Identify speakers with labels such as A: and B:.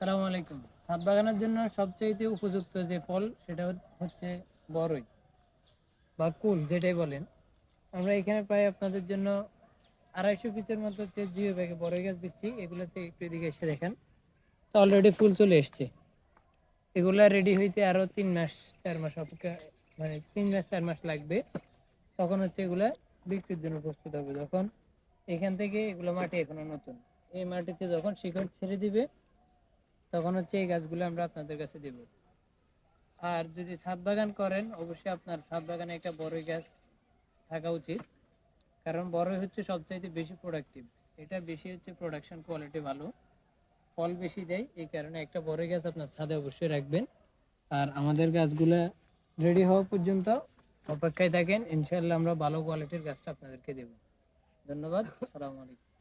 A: সালামু আলাইকুম। ছাদ বাগানের জন্য সবচাইতে উপযুক্ত যে ফল, সেটা হচ্ছে বড়ই বা কুল, যেটাই বলেন। আমরা এখানে প্রায় আপনাদের জন্য আড়াইশো পিসের মতো হচ্ছে জিও ব্যাগে বড়ই গাছ দিচ্ছি, এগুলোতে একটু এদিকে এসে দেখেন। তো অলরেডি ফুল চলে এসছে। এগুলা রেডি হইতে আরও তিন মাস, চার মাস অপেক্ষা মানে তিন মাস, চার মাস লাগবে। তখন হচ্ছে এগুলা বিক্রির জন্য প্রস্তুত হবে। যখন এখান থেকে এগুলো মাটি এখনও নতুন। এই মাটিতে যখন শিকড় ছেড়ে দিবে তখন হচ্ছে এই গাছগুলো আমরা আপনাদের কাছে দেব। আর যদি ছাদ বাগান করেন, অবশ্যই আপনার ছাদ বাগানে একটা বড়ই গাছ থাকা উচিত। কারণ বড়ই হচ্ছে সবচাইতে বেশি প্রোডাক্টিভ এটা বেশি হচ্ছে প্রোডাকশন কোয়ালিটি ভালো। ফল বেশি দেয়, এই কারণে একটা বড়ই গাছ আপনার ছাদে অবশ্যই রাখবেন। আর আমাদের গাছগুলো রেডি হওয়া পর্যন্ত অপেক্ষায় থাকেন। ইনশাল্লাহ আমরা ভালো কোয়ালিটির গাছটা আপনাদেরকে দেব। ধন্যবাদ। আসসালামু আলাইকুম।